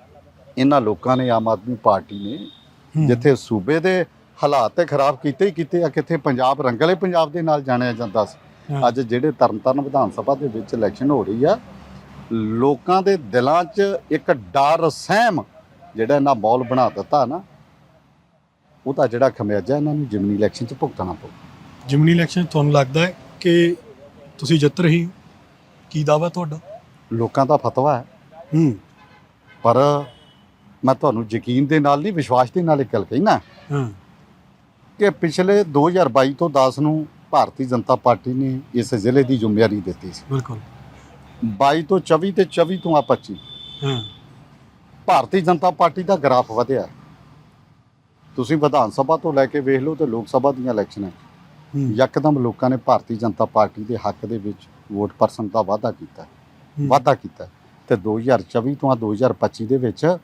ਇਹਨਾਂ ਲੋਕਾਂ ਨੇ ਆਮ ਆਦਮੀ ਪਾਰਟੀ ਨੇ। ਜਿੱਥੇ ਸੂਬੇ ਦੇ ਹਾਲਾਤ ਤੇ ਖਰਾਬ ਕੀਤੇ ਹੀ ਕੀਤੇ ਆ ਕਿੱਥੇ ਪੰਜਾਬ ਰੰਗਲੇ ਪੰਜਾਬ ਦੇ ਨਾਲ ਜਾਣਿਆ ਜਾਂਦਾ ਸੀ। ਅੱਜ ਜਿਹੜੇ ਤਰਨਤਾਰਨ ਵਿਧਾਨ ਸਭਾ ਦੇ ਵਿੱਚ ਇਲੈਕਸ਼ਨ ਹੋ ਰਹੀ ਆ ਲੋਕਾਂ ਦੇ ਦਿਲਾਂ 'ਚ ਇੱਕ ਡਰ ਸਹਿਮ ਜਿਹੜਾ ਇਹਨਾਂ ਮੌਲ ਬਣਾ ਦਿੱਤਾ ਨਾ ਉਹਦਾ ਜਿਹੜਾ ਖਮਿਆਜਾ ਇਹਨਾਂ ਨੂੰ ਜਿਮਨੀ ਇਲੈਕਸ਼ਨ 'ਚ ਭੁਗਤਣਾ ਪਊ। ਜਿਮਨੀ ਇਲੈਕਸ਼ਨ ਤੁਹਾਨੂੰ ਲੱਗਦਾ ਹੈ ਕਿ ਤੁਸੀਂ ਜਿੱਤ ਰਹੀ ਹੋ? ਕੀ ਦਾਵਾ ਤੁਹਾਡਾ? ਲੋਕਾਂ ਦਾ ਫਤਵਾ ਹੈ। ਹੂੰ। ਪਰ ਮੈਂ ਤੁਹਾਨੂੰ ਯਕੀਨ ਦੇ ਨਾਲ ਨਹੀਂ ਵਿਸ਼ਵਾਸ ਦੇ ਨਾਲ ਇੱਕ ਗੱਲ ਕਹਿਣਾ। ਹਾਂ। ਕਿ ਪਿਛਲੇ 2022 ਤੋਂ 10 ਨੂੰ ਭਾਰਤੀ ਜਨਤਾ ਪਾਰਟੀ ਨੇ ਇਸ ਜ਼ਿਲ੍ਹੇ ਦੀ ਜ਼ਿੰਮੇਵਾਰੀ ਦਿੱਤੀ ਸੀ। ਬਿਲਕੁਲ। 22 ਤੋਂ 24 ਤੇ 24 ਤੋਂ ਆ 25 ਹਾਂ। ਭਾਰਤੀ ਜਨਤਾ ਪਾਰਟੀ ਦਾ ਗ੍ਰਾਫ ਵਧਿਆ। ਤੁਸੀਂ ਵਿਧਾਨ ਸਭਾ ਤੋਂ ਲੈ ਕੇ ਵੇਖ ਲਓ ਤੇ ਲੋਕ ਸਭਾ ਦੀਆਂ ਇਲੈਕਸ਼ਨਾਂ। ਯਕਦਮ ਲੋਕਾਂ ਨੇ ਭਾਰਤੀ ਜਨਤਾ ਪਾਰਟੀ ਦੇ ਹੱਕ ਦੇ ਵਿੱਚ ਵੋਟ ਪਰਸੈਂਟ ਦਾ ਵਾਅਦਾ ਕੀਤਾ। ਵਾਅਦਾ ਕੀਤਾ। ਤੇ 2024 ਤੋਂ ਆ 2025 ਦੇ ਵਿੱਚ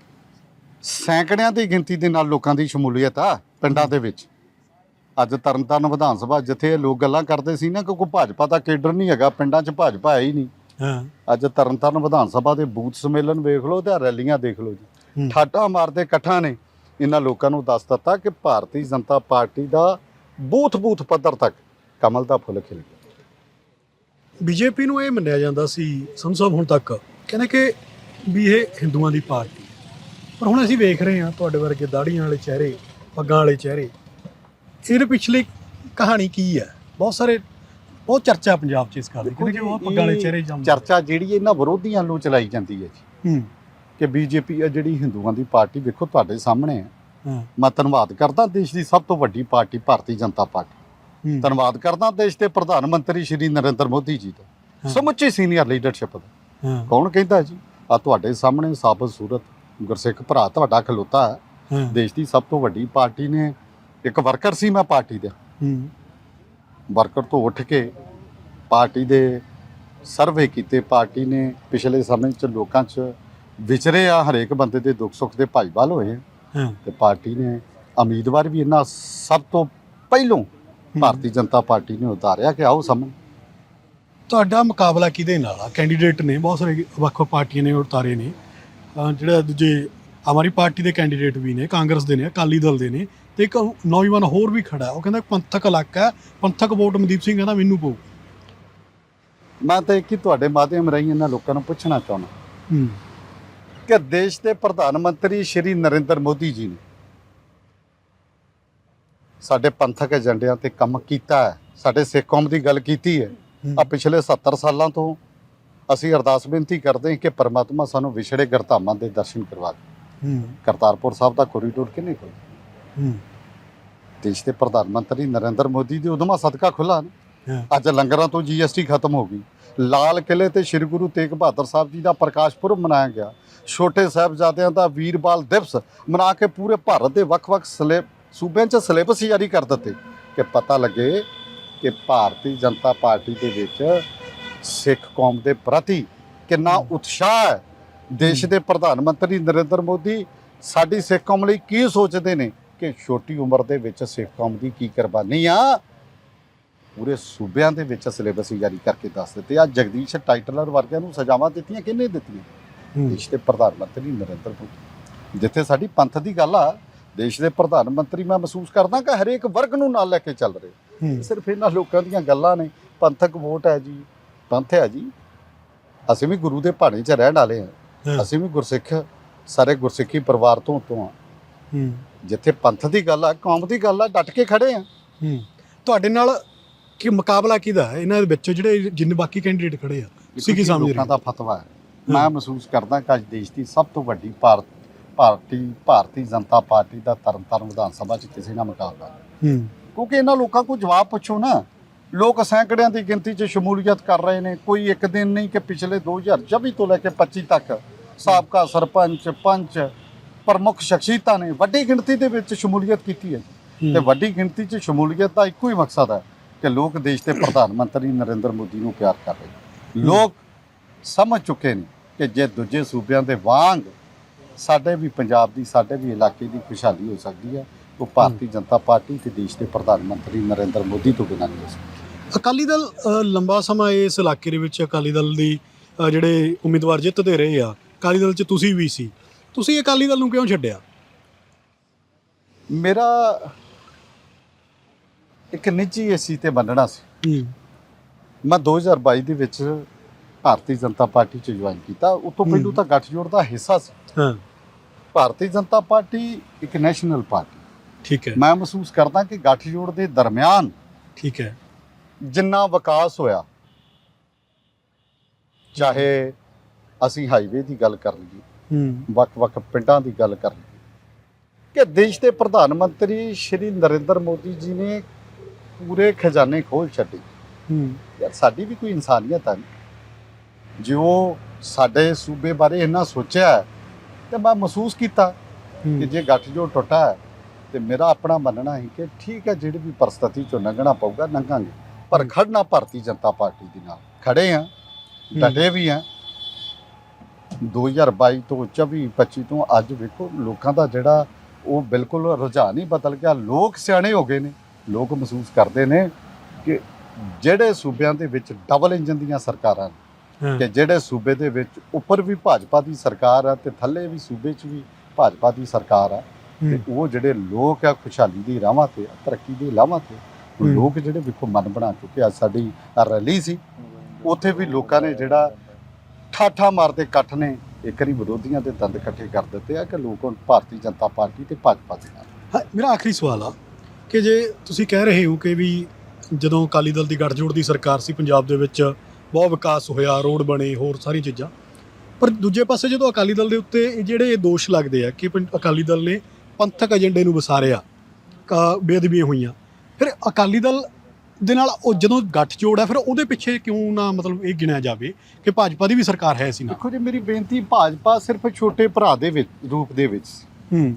ਸੈਂਕੜਿਆਂ ਦੀ ਗਿਣਤੀ ਦੇ ਨਾਲ ਲੋਕਾਂ ਦੀ ਸ਼ਮੂਲੀਅਤ ਆ ਪਿੰਡਾਂ ਦੇ ਵਿੱਚ। ਅੱਜ ਤਰਨਤਾਰਨ ਵਿਧਾਨ ਸਭਾ ਜਿੱਥੇ ਲੋਕ ਗੱਲਾਂ ਕਰਦੇ ਸੀ ਨਾ ਕਿ ਕੋਈ ਭਾਜਪਾ ਦਾ ਕੇਡਰ ਨਹੀਂ ਹੈਗਾ ਪਿੰਡਾਂ 'ਚ ਭਾਜਪਾ ਹੈ ਹੀ ਨਹੀਂ। ਹਾਂ। ਅੱਜ ਤਰਨਤਾਰਨ ਵਿਧਾਨ ਸਭਾ ਦੇ ਬੂਥ ਸੰਮੇਲਨ ਵੇਖ ਲਓ ਤੇ ਰੈਲੀਆਂ ਦੇਖ ਲਓ ਜੀ। ਠਾਟਾ ਮਾਰਦੇ ਇਕੱਠਾਂ ਨੇ। ਇਹਨਾਂ ਲੋਕਾਂ ਨੂੰ ਦੱਸ ਦਿੱਤਾ ਕਿ ਭਾਰਤੀ ਜਨਤਾ ਪਾਰਟੀ ਦਾ ਬੂਥ ਬੂਥ ਪੱਧਰ ਤੱਕ ਕਮਲ ਦਾ ਫੁੱਲ ਖਿਲ ਗਿਆ। ਬੀਜੇਪੀ ਨੂੰ ਇਹ ਮੰਨਿਆ ਜਾਂਦਾ ਸੀ ਸੰਧੂ ਸਾਹਿਬ ਹੁਣ ਤੱਕ ਕਹਿੰਦੇ ਕਿ ਵੀ ਇਹ ਹਿੰਦੂਆਂ ਦੀ ਪਾਰਟੀ ਪਰ ਹੁਣ ਅਸੀਂ ਵੇਖ ਰਹੇ ਹਾਂ ਤੁਹਾਡੇ ਵਰਗੇ ਦਾੜੀਆਂ ਵਾਲੇ ਚਿਹਰੇ ਪੱਗਾਂ ਵਾਲੇ ਚਿਹਰੇ ਇਹਦੇ ਪਿਛਲੇ ਕਹਾਣੀ ਕੀ ਹੈ? ਬਹੁਤ ਸਾਰੇ ਬਹੁਤ ਚਰਚਾ ਪੰਜਾਬ 'ਚ ਇਸ ਗੱਲ ਦੀ ਕਹਿੰਦੇ ਕਿ ਉਹ ਪੱਗਾਂ ਵਾਲੇ ਚਿਹਰੇ ਜੰਮ ਚਰਚਾ ਜਿਹੜੀ ਇਹਨਾਂ ਵਿਰੋਧੀਆਂ ਨੂੰ ਚਲਾਈ ਜਾਂਦੀ ਹੈ ਜੀ। ਹੂੰ। ਕਿ ਬੀਜੇਪੀ ਹੈ ਜਿਹੜੀ ਹਿੰਦੂਆਂ ਦੀ ਪਾਰਟੀ ਵੇਖੋ ਤੁਹਾਡੇ ਸਾਹਮਣੇ ਹਾਂ। ਮੈਂ ਧੰਨਵਾਦ ਕਰਦਾ ਦੇਸ਼ ਦੀ ਸਭ ਤੋਂ ਵੱਡੀ ਪਾਰਟੀ ਭਾਰਤੀ ਜਨਤਾ ਪਾਰਟੀ। ਧੰਨਵਾਦ ਕਰਦਾ ਦੇਸ਼ ਦੇ ਪ੍ਰਧਾਨ ਮੰਤਰੀ ਸ਼੍ਰੀ ਨਰਿੰਦਰ ਮੋਦੀ ਜੀ ਦਾ। ਸਮੁੱਚੀ ਸੀਨੀਅਰ ਲੀਡਰਸ਼ਿਪ ਦਾ। ਕੌਣ ਕਹਿੰਦਾ ਜੀ? ਆ ਤੁਹਾਡੇ ਸਾਹਮਣੇ ਸਾਬਤ ਸੂਰਤ ਗੁਰਸਿੱਖ ਭਰਾ ਤੁਹਾਡਾ ਖਲੋਤਾ ਹੈ। ਦੇਸ਼ ਦੀ ਸਭ ਤੋਂ ਵੱਡੀ ਪਾਰਟੀ ਨੇ ਇੱਕ ਵਰਕਰ ਸੀ ਮੈਂ ਪਾਰਟੀ ਦਾ। ਵਰਕਰ ਤੋਂ ਉੱਠ ਕੇ ਪਾਰਟੀ ਦੇ ਸਰਵੇ ਕੀਤੇ। ਪਾਰਟੀ ਨੇ ਪਿਛਲੇ ਸਮੇਂ 'ਚ ਲੋਕਾਂ 'ਚ ਵਿਚਰੇ ਆ ਹਰੇਕ ਬੰਦੇ ਦੇ ਦੁੱਖ ਸੁੱਖ ਦੇ ਭਾਈਵਾਲ ਹੋਏ ਤੇ ਪਾਰਟੀ ਨੇ ਉਮੀਦਵਾਰ ਵੀ ਇਹਨਾਂ ਸਭ ਤੋਂ ਪਹਿਲੋਂ ਭਾਰਤੀ ਜਨਤਾ ਪਾਰਟੀ ਨੇ ਉਤਾਰਿਆ ਕਿ ਆਓ ਸਾਹਮਣੇ। ਤੁਹਾਡਾ ਮੁਕਾਬਲਾ ਕਿਹਦੇ ਨਾਲ ਆ? ਕੈਂਡੀਡੇਟ ਨੇ ਬਹੁਤ ਸਾਰੇ ਵੱਖ ਵੱਖ ਪਾਰਟੀਆਂ ਨੇ ਉਤਾਰੇ ਨੇ। ਜਿਹੜਾ ਦੂਜੇ ਹਮਾਰੀ ਪਾਰਟੀ ਦੇ ਕੈਂਡੀਡੇਟ ਵੀ ਨੇ ਕਾਂਗਰਸ ਦੇ ਨੇ ਅਕਾਲੀ ਦਲ ਦੇ ਨੇ ਤੇ ਇੱਕ ਨੌਜਵਾਨ ਹੋਰ ਵੀ ਖੜਾ। ਉਹ ਕਹਿੰਦਾ ਪੰਥਕ ਇਲਾਕਾ ਹੈ ਪੰਥਕ ਵੋਟ ਮਨਦੀਪ ਸਿੰਘ ਕਹਿੰਦਾ ਮੈਨੂੰ ਪਊ। ਮੈਂ ਤਾਂ ਇੱਕ ਹੀ ਤੁਹਾਡੇ ਮਾਧਿਅਮ ਰਾਹੀਂ ਇਹਨਾਂ ਲੋਕਾਂ ਨੂੰ ਪੁੱਛਣਾ ਚਾਹੁੰਦਾ। ਹੂੰ। ਕਿ ਦੇਸ਼ ਦੇ ਪ੍ਰਧਾਨ ਮੰਤਰੀ ਸ਼੍ਰੀ ਨਰਿੰਦਰ ਮੋਦੀ ਜੀ ਨੇ ਸਾਡੇ ਪੰਥਕ ਏਜੰਡਿਆਂ ਤੇ ਕੰਮ ਕੀਤਾ ਹੈ। ਸਾਡੇ ਸਿੱਖ ਕੌਮ ਦੀ ਗੱਲ ਕੀਤੀ ਹੈ। ਆ ਪਿਛਲੇ 70 ਸਾਲਾਂ ਤੋਂ ਅਸੀਂ ਅਰਦਾਸ ਬੇਨਤੀ ਕਰਦੇ ਹਾਂ ਕਿ ਪਰਮਾਤਮਾ ਸਾਨੂੰ ਵਿਛੜੇ ਗਰਧਾਮਾਂ ਦੇ ਦਰਸ਼ਨ ਕਰਵਾ ਦੇ। ਕਰਤਾਰਪੁਰ ਸਾਹਿਬ ਦਾ ਕੋਰੀਡੋਰ ਕਿੰਨੇ ਖੋਲ੍ਹਿਆ ਦੇਸ਼ ਦੇ ਪ੍ਰਧਾਨ ਮੰਤਰੀ ਨਰਿੰਦਰ ਮੋਦੀ ਦੇ ਉਦਮਾ ਸਦਕਾ ਖੁੱਲਾ ਹਾਂ ਅੱਜ ਲੰਗਰਾਂ ਤੋਂ ਜੀਐਸਟੀ ਖਤਮ ਹੋ ਗਈ। ਲਾਲ ਕਿਲੇ ਤੇ ਸ੍ਰੀ ਗੁਰੂ ਤੇਗ ਬਹਾਦਰ ਸਾਹਿਬ ਜੀ ਦਾ ਪ੍ਰਕਾਸ਼ ਪੁਰਬ ਮਨਾਇਆ ਗਿਆ। ਛੋਟੇ ਸਾਹਿਬਜ਼ਾਦਿਆਂ ਦਾ ਵੀਰਬਾਲ ਦਿਵਸ ਮਨਾ ਕੇ ਪੂਰੇ ਭਾਰਤ ਦੇ ਵੱਖ-ਵੱਖ ਸੂਬਿਆਂ 'ਚ ਸਿਲੇਬਸ ਜਾਰੀ ਕਰ ਦਿੱਤੇ ਕਿ ਪਤਾ ਲੱਗੇ ਕਿ ਭਾਰਤੀ ਜਨਤਾ ਪਾਰਟੀ ਦੇ ਵਿੱਚ ਸਿੱਖ ਕੌਮ ਦੇ ਪ੍ਰਤੀ ਕਿੰਨਾ ਉਤਸ਼ਾਹ ਹੈ। ਦੇਸ਼ ਦੇ ਪ੍ਰਧਾਨ ਮੰਤਰੀ ਨਰਿੰਦਰ ਮੋਦੀ ਸਾਡੀ ਸਿੱਖ ਕੌਮ ਲਈ ਕੀ ਸੋਚਦੇ ਨੇ ਕਿ ਛੋਟੀ ਉਮਰ ਦੇ ਵਿੱਚ ਸਿੱਖ ਕੌਮ ਦੀ ਕੀ ਕੁਰਬਾਨੀ ਆ? ਪੂਰੇ ਸੂਬਿਆਂ ਦੇ ਵਿੱਚ ਸਿਲੇਬਸ ਜਾਰੀ ਕਰਕੇ ਦੱਸ ਦਿੱਤੇ ਆ। ਜਗਦੀਸ਼ ਟਾਈਟਲਰ ਵਰਗਿਆਂ ਨੂੰ ਸਜ਼ਾਵਾਂ ਦਿੱਤੀਆਂ ਕਿਹਨੇ ਦਿੱਤੀਆਂ? ਦੇਸ਼ ਦੇ ਪ੍ਰਧਾਨ ਮੰਤਰੀ ਨਰਿੰਦਰ ਮੋਦੀ। ਜਿੱਥੇ ਸਾਡੀ ਪੰਥ ਦੀ ਗੱਲ ਆ ਦੇਸ਼ ਦੇ ਪ੍ਰਧਾਨ ਮੰਤਰੀ ਮੈਂ ਮਹਿਸੂਸ ਕਰਦਾ ਕਿ ਹਰੇਕ ਵਰਗ ਨੂੰ ਨਾਲ ਲੈ ਕੇ ਚੱਲ ਰਹੇ। ਸਿਰਫ ਇਹਨਾਂ ਲੋਕਾਂ ਦੀਆਂ ਗੱਲਾਂ ਨੇ। ਪੰਥਕ ਵੋਟ ਹੈ ਜੀ ਪੰਥ ਹੈ ਜੀ। ਅਸੀਂ ਵੀ ਗੁਰੂ ਦੇ ਭਾਣੇ 'ਚ ਰਹਿਣ ਵਾਲੇ ਹਾਂ। ਹਾਂ। ਅਸੀਂ ਵੀ ਗੁਰਸਿੱਖ ਸਾਰੇ ਗੁਰਸਿੱਖੀ ਪਰਿਵਾਰ ਤੋਂ ਤੋਂ ਆ ਜਿੱਥੇ ਪੰਥ ਦੀ ਗੱਲ ਆ ਕੌਮ ਦੀ ਗੱਲ ਆ ਡਟ ਕੇ ਖੜੇ ਆ ਤੁਹਾਡੇ ਨਾਲ ਕੀ ਮੁਕਾਬਲਾ ਕਿਹਦਾ ਹੈ? ਇਹਨਾਂ ਦੇ ਵਿੱਚੋਂ ਜਿਹੜੇ ਜਿੰਨੇ ਬਾਕੀ ਕੈਂਡੀਡੇਟ ਖੜੇ ਆ ਤੁਸੀਂ ਕੀ ਸਮਝਦੇ ਲੋਕਾਂ ਹੋ ਦਾ ਫਤਵਾ ਹੈ। ਮੈਂ ਮਹਿਸੂਸ ਕਰਦਾ ਕਿ ਅੱਜ ਦੇਸ਼ ਦੀ ਸਭ ਤੋਂ ਵੱਡੀ ਭਾਰਤ ਪਾਰਟੀ ਭਾਰਤੀ ਜਨਤਾ ਪਾਰਟੀ ਦਾ ਤਰਨਤਾਰਨ ਵਿਧਾਨ ਸਭਾ 'ਚ ਕਿਸੇ ਨਾਲ ਮੁਕਾਬਲਾ ਨਹੀਂ। ਹੂੰ। ਕਿਉਂਕਿ ਇਹਨਾਂ ਲੋਕਾਂ ਕੋਲ ਜਵਾਬ ਪੁੱਛੋ ਨਾ। ਲੋਕ ਸੈਂਕੜਿਆਂ ਦੀ ਗਿਣਤੀ 'ਚ ਸ਼ਮੂਲੀਅਤ ਕਰ ਰਹੇ ਨੇ। ਕੋਈ ਇੱਕ ਦਿਨ ਨਹੀਂ ਕਿ ਪਿਛਲੇ 2024 ਤੋਂ ਲੈ ਕੇ 25 ਤੱਕ ਸਾਬਕਾ ਸਰਪੰਚ ਪੰਚ ਪ੍ਰਮੁੱਖ ਸ਼ਖਸੀਅਤਾਂ ਨੇ ਵੱਡੀ ਗਿਣਤੀ ਦੇ ਵਿੱਚ ਸ਼ਮੂਲੀਅਤ ਕੀਤੀ ਹੈ। ਤੇ ਵੱਡੀ ਗਿਣਤੀ 'ਚ ਸ਼ਮੂਲੀਅਤ ਦਾ ਇੱਕੋ ਹੀ ਮਕਸਦ ਹੈ ਕਿ ਲੋਕ ਦੇਸ਼ ਦੇ ਪ੍ਰਧਾਨ ਮੰਤਰੀ ਨਰਿੰਦਰ ਮੋਦੀ ਨੂੰ ਪਿਆਰ ਕਰ ਰਹੇ। ਲੋਕ ਸਮਝ ਚੁੱਕੇ ਨੇ ਕਿ ਜੇ ਦੂਜੇ ਸੂਬਿਆਂ ਦੇ ਵਾਂਗ ਸਾਡੇ ਵੀ ਪੰਜਾਬ ਦੀ ਸਾਡੇ ਵੀ ਇਲਾਕੇ ਦੀ ਖੁਸ਼ਹਾਲੀ ਹੋ ਸਕਦੀ ਹੈ ਉਹ ਭਾਰਤੀ ਜਨਤਾ ਪਾਰਟੀ ਤੇ ਦੇਸ਼ ਦੇ ਪ੍ਰਧਾਨ ਮੰਤਰੀ ਨਰਿੰਦਰ ਮੋਦੀ ਤੋਂ ਬਿਨਾਂ ਨਹੀਂ ਹੋ ਸਕਦੀ। ਅਕਾਲੀ ਦਲ ਲੰਬਾ ਸਮਾਂ ਇਸ ਇਲਾਕੇ ਦੇ ਵਿੱਚ ਅਕਾਲੀ ਦਲ ਦੀ ਜਿਹੜੇ ਉਮੀਦਵਾਰ ਜਿੱਤਦੇ ਰਹੇ ਆ ਅਕਾਲੀ ਦਲ 'ਚ ਤੁਸੀਂ ਵੀ ਸੀ। ਤੁਸੀਂ ਅਕਾਲੀ ਦਲ ਨੂੰ ਕਿਉਂ ਛੱਡਿਆ? ਮੇਰਾ ਇੱਕ ਨਿੱਜੀ ਏਸੀ ਤੇ ਮੰਨਣਾ ਸੀ। ਹੂੰ। ਮੈਂ 2022 ਦੇ ਵਿੱਚ ਭਾਰਤੀ ਜਨਤਾ ਪਾਰਟੀ ਚ ਜੁਆਇਨ ਕੀਤਾ। ਉਸ ਤੋਂ ਪਹਿਲਾਂ। ਤਾਂ ਗੱਠਜੋੜ ਦਾ ਹਿੱਸਾ ਸੀ। ਹਾਂ। ਭਾਰਤੀ ਜਨਤਾ ਪਾਰਟੀ ਇੱਕ ਨੈਸ਼ਨਲ ਪਾਰਟੀ ਠੀਕ ਹੈ। ਮੈਂ ਮਹਿਸੂਸ ਕਰਦਾ ਕਿ ਗੱਠਜੋੜ ਦੇ ਦਰਮਿਆਨ ਠੀਕ ਹੈ। ਜਿੰਨਾ ਵਿਕਾਸ ਹੋਇਆ ਚਾਹੇ ਅਸੀਂ ਹਾਈਵੇ ਦੀ ਗੱਲ ਕਰ ਲਈਏ ਹੂੰ। ਵੱਖ-ਵੱਖ ਪਿੰਡਾਂ ਦੀ ਗੱਲ ਕਰ ਲਈਏ ਕਿ ਦੇਸ਼ ਦੇ ਪ੍ਰਧਾਨ ਮੰਤਰੀ ਸ਼੍ਰੀ ਨਰਿੰਦਰ ਮੋਦੀ ਜੀ ਨੇ ਪੂਰੇ ਖਜ਼ਾਨੇ ਖੋਲ ਛੱਡੇ। ਹੂੰ। ਯਾਰ ਸਾਡੀ ਵੀ ਕੋਈ ਇਨਸਾਨੀਅਤ ਹੈ ਨਾ। ਜੇ ਉਹ ਸਾਡੇ ਸੂਬੇ ਬਾਰੇ ਇੰਨਾ ਸੋਚਿਆ ਤੇ ਮੈਂ ਮਹਿਸੂਸ ਕੀਤਾ ਕਿ ਜੇ ਗੱਠਜੋੜ ਟੁੱਟਾ ਤੇ ਮੇਰਾ ਆਪਣਾ ਮੰਨਣਾ ਹੈ ਕਿ ਠੀਕ ਹੈ ਜਿਹੜੀ ਵੀ ਪਰਿਸਥਿਤੀ ਚੋਂ ਲੰਘਣਾ ਪਊਗਾ ਲੰਘਾਂਗੇ। ਪਰ। ਖੜਨਾ ਭਾਰਤੀ ਜਨਤਾ ਪਾਰਟੀ ਦੇ ਨਾਲ। ਖੜੇ ਆ ਡਟੇ ਵੀ ਆ 2022 ਤੋਂ 24 25 ਤੋਂ ਅੱਜ ਵੇਖੋ ਲੋਕਾਂ ਦਾ ਜਿਹੜਾ ਉਹ ਬਿਲਕੁਲ ਰੁਝਾਨ ਹੀ ਬਦਲ ਗਿਆ। ਲੋਕ ਸਿਆਣੇ ਹੋ ਗਏ ਨੇ। ਲੋਕ ਮਹਿਸੂਸ ਕਰਦੇ ਨੇ ਕਿ ਜਿਹੜੇ ਸੂਬਿਆਂ ਦੇ ਵਿੱਚ ਡਬਲ ਇੰਜਨ ਦੀਆਂ ਸਰਕਾਰਾਂ ਕਿ ਜਿਹੜੇ ਸੂਬੇ ਦੇ ਵਿੱਚ ਉੱਪਰ ਵੀ ਭਾਜਪਾ ਦੀ ਸਰਕਾਰ ਆ ਤੇ ਥੱਲੇ ਵੀ ਸੂਬੇ 'ਚ ਵੀ ਭਾਜਪਾ ਦੀ ਸਰਕਾਰ ਆ ਤੇ ਉਹ ਜਿਹੜੇ ਲੋਕ ਆ ਖੁਸ਼ਹਾਲੀ ਦੀ ਰਾਹਾਂ ਤੇ ਤਰੱਕੀ ਦੇ ਲਾਵਾਂ ਤੇ। ਲੋਕ ਜਿਹੜੇ ਵੇਖੋ ਮਨ ਬਣਾ ਚੁੱਕੇ ਆ। ਸਾਡੀ ਰੈਲੀ ਸੀ ਉੱਥੇ ਵੀ ਲੋਕਾਂ ਨੇ ਜਿਹੜਾ ਠਾਠਾ ਮਾਰਦੇ ਇਕੱਠ ਨੇ ਇੱਕ ਵਾਰੀ ਵਿਰੋਧੀਆਂ ਦੇ ਦੰਦ ਇਕੱਠੇ ਕਰ ਦਿੱਤੇ ਆ ਕਿ ਲੋਕ ਹੁਣ ਭਾਰਤੀ ਜਨਤਾ ਪਾਰਟੀ ਤੇ ਭਾਜਪਾ ਦੇ ਨਾਲ। ਹਾਂ, ਮੇਰਾ ਆਖਰੀ ਸਵਾਲ ਆ। ਕਿ ਜੇ ਤੁਸੀਂ ਕਹਿ ਰਹੇ ਹੋ ਕਿ ਵੀ ਜਦੋਂ ਅਕਾਲੀ ਦਲ ਦੀ ਗੱਠਜੋੜ ਦੀ ਸਰਕਾਰ ਸੀ ਪੰਜਾਬ ਦੇ ਵਿੱਚ ਬਹੁਤ ਵਿਕਾਸ ਹੋਇਆ ਰੋਡ ਬਣੇ ਹੋਰ ਸਾਰੀਆਂ ਚੀਜ਼ਾਂ। ਪਰ ਦੂਜੇ ਪਾਸੇ ਜਦੋਂ ਅਕਾਲੀ ਦਲ ਦੇ ਉੱਤੇ ਇਹ ਜਿਹੜੇ ਦੋਸ਼ ਲੱਗਦੇ ਆ ਕਿ ਅਕਾਲੀ ਦਲ ਨੇ ਪੰਥਕ ਏਜੰਡੇ ਨੂੰ ਵਿਸਾਰਿਆ ਬੇਅਦਬੀਆਂ ਹੋਈਆਂ ਫਿਰ ਅਕਾਲੀ ਦਲ ਦੇ ਨਾਲ ਉਹ ਜਦੋਂ ਗੱਠਜੋੜ ਹੈ ਫਿਰ ਉਹਦੇ ਪਿੱਛੇ ਕਿਉਂ ਨਾ ਮਤਲਬ ਇਹ ਗਿਣਿਆ ਜਾਵੇ ਕਿ ਭਾਜਪਾ ਦੀ ਵੀ ਸਰਕਾਰ ਹੈ ਸੀ ਨਾ? ਦੇਖੋ ਜੀ ਮੇਰੀ ਬੇਨਤੀ ਭਾਜਪਾ ਸਿਰਫ ਛੋਟੇ ਭਰਾ ਦੇ ਵਿੱਚ ਰੂਪ ਦੇ ਵਿੱਚ। ਹੂੰ।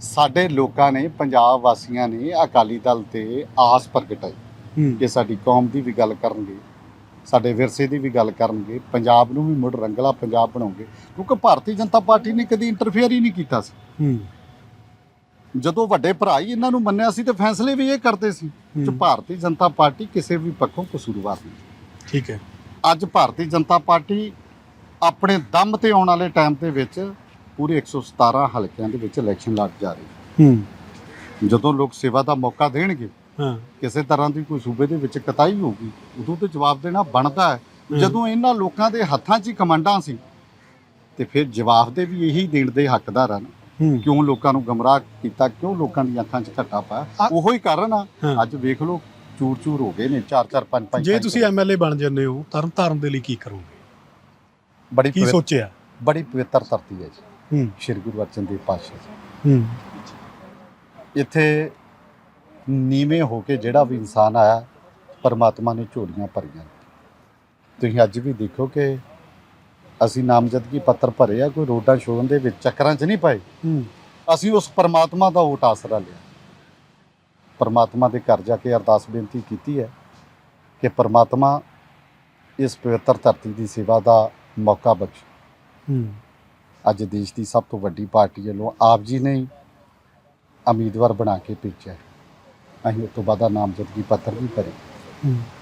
ਸਾਡੇ ਲੋਕਾਂ ਨੇ ਪੰਜਾਬ ਵਾਸੀਆਂ ਨੇ ਅਕਾਲੀ ਦਲ ਤੇ ਆਸ ਪ੍ਰਗਟਾਈ ਕਿ ਸਾਡੀ ਕੌਮ ਦੀ ਵੀ ਗੱਲ ਕਰਨਗੇ ਸਾਡੇ ਵਿਰਸੇ ਦੀ ਵੀ ਗੱਲ ਕਰਨਗੇ ਪੰਜਾਬ ਨੂੰ ਵੀ ਮੁੜ ਰੰਗਲਾ ਪੰਜਾਬ ਬਣਾਉਣਗੇ। ਕਿਉਂਕਿ ਭਾਰਤੀ ਜਨਤਾ ਪਾਰਟੀ ਨੇ ਕਦੀ ਇੰਟਰਫੇਅਰ ਹੀ ਨਹੀਂ ਕੀਤਾ ਸੀ। ਜਦੋਂ ਵੱਡੇ ਭਰਾ ਹੀ ਇਹਨਾਂ ਨੂੰ ਮੰਨਿਆ ਸੀ ਤੇ ਫੈਸਲੇ ਵੀ ਇਹ ਕਰਦੇ ਸੀ ਕਿ ਭਾਰਤੀ ਜਨਤਾ ਪਾਰਟੀ ਕਿਸੇ ਵੀ ਪੱਖੋਂ ਕਸੂਰਵਾਰ ਨਹੀਂ। ਠੀਕ ਹੈ। ਅੱਜ ਭਾਰਤੀ ਜਨਤਾ ਪਾਰਟੀ ਆਪਣੇ ਦਮ ਤੇ ਆਉਣ ਵਾਲੇ ਟਾਈਮ ਦੇ ਵਿੱਚ ਪੂਰੇ 117 ਹਲਕਿਆਂ ਦੇ ਵਿੱਚ ਇਲੈਕਸ਼ਨ ਲੜ ਜਾ ਰਹੀ ਹੂੰ। ਜਦੋਂ ਲੋਕ ਸੇਵਾ ਦਾ ਮੌਕਾ ਦੇਣਗੇ ਹਾਂ। ਕਿਸੇ ਤਰ੍ਹਾਂ ਦੀ ਕੋਈ ਸੂਬੇ ਦੇ ਵਿੱਚ ਕਤਾਈ ਹੋਊਗੀ ਉਦੋਂ ਤੇ ਜਵਾਬ ਦੇਣਾ ਬਣਦਾ ਹੈ। ਜਦੋਂ ਇਹਨਾਂ ਲੋਕਾਂ ਦੇ ਹੱਥਾਂ 'ਚ ਹੀ ਕਮਾਂਡਾਂ ਸੀ ਤੇ ਫਿਰ ਜਵਾਬ ਦੇ ਵੀ ਇਹੀ ਦੇਣ ਦੇ ਹੱਕਦਾਰ ਹਨ। ਕਿਉਂ ਲੋਕਾਂ ਨੂੰ ਗਮਰਾਹ ਕੀਤਾ ਕਿਉਂ ਲੋਕਾਂ ਦੀਆਂ ਅੱਖਾਂ 'ਚ ਘੱਟਾ ਪਾਇਆ? ਉਹੋ ਹੀ ਕਾਰਨ ਆ। ਅੱਜ ਵੇਖ ਲਓ ਚੂਰ ਚੂਰ ਹੋ ਗਏ ਨੇ 4 4 5 5 ਜੇ ਤੁਸੀਂ ਐਮਐਲਏ ਬਣ ਜਾਂਦੇ ਹੋ ਤਰਨ ਤਾਰਨ ਦੇ ਲਈ ਕੀ ਕਰੋਗੇ? ਬੜੀ ਕੀ ਸੋਚਿਆ? ਬੜੀ ਪਵਿੱਤਰ ਧਰਤੀ ਹੈ ਜੀ। ਹੂੰ। ਸ਼੍ਰੀ ਗੁਰੂ ਅਰਜਨ ਦੇਵ ਪਾਤਸ਼ਾਹ ਜੀ। ਹੂੰ। ਇੱਥੇ ਨੀਵੇਂ ਹੋ ਕੇ ਜਿਹੜਾ ਵੀ ਇਨਸਾਨ ਆਇਆ ਪਰਮਾਤਮਾ ਨੇ ਝੋਲੀਆਂ ਭਰੀਆਂ ਤੁਸੀਂ ਅੱਜ ਵੀ ਦੇਖੋ ਕਿ ਅਸੀਂ ਨਾਮਜ਼ਦਗੀ ਪੱਤਰ ਭਰੇ ਆ ਕੋਈ ਰੋਡਾਂ ਸ਼ੋਅਨ ਦੇ ਵਿੱਚ ਚੱਕਰਾਂ 'ਚ ਨਹੀਂ ਪਏ। ਅਸੀਂ ਉਸ ਪਰਮਾਤਮਾ ਦਾ ਓਟ ਆਸਰਾ ਲਿਆ। ਪਰਮਾਤਮਾ ਦੇ ਘਰ ਜਾ ਕੇ ਅਰਦਾਸ ਬੇਨਤੀ ਕੀਤੀ ਹੈ ਕਿ ਪਰਮਾਤਮਾ ਇਸ ਪਵਿੱਤਰ ਧਰਤੀ ਦੀ ਸੇਵਾ ਦਾ ਮੌਕਾ ਬਖਸ਼। ਹੂੰ। ਅੱਜ ਦੇਸ਼ ਦੀ ਸਭ ਤੋਂ ਵੱਡੀ ਪਾਰਟੀ ਵੱਲੋਂ ਆਪ ਜੀ ਨੇ ਉਮੀਦਵਾਰ ਬਣਾ ਕੇ ਭੇਜਿਆ। ਅਸੀਂ ਉਸ ਤੋਂ ਬਾਅਦ ਨਾਮਜ਼ਦਗੀ ਪੱਤਰ ਵੀ ਭਰੇ।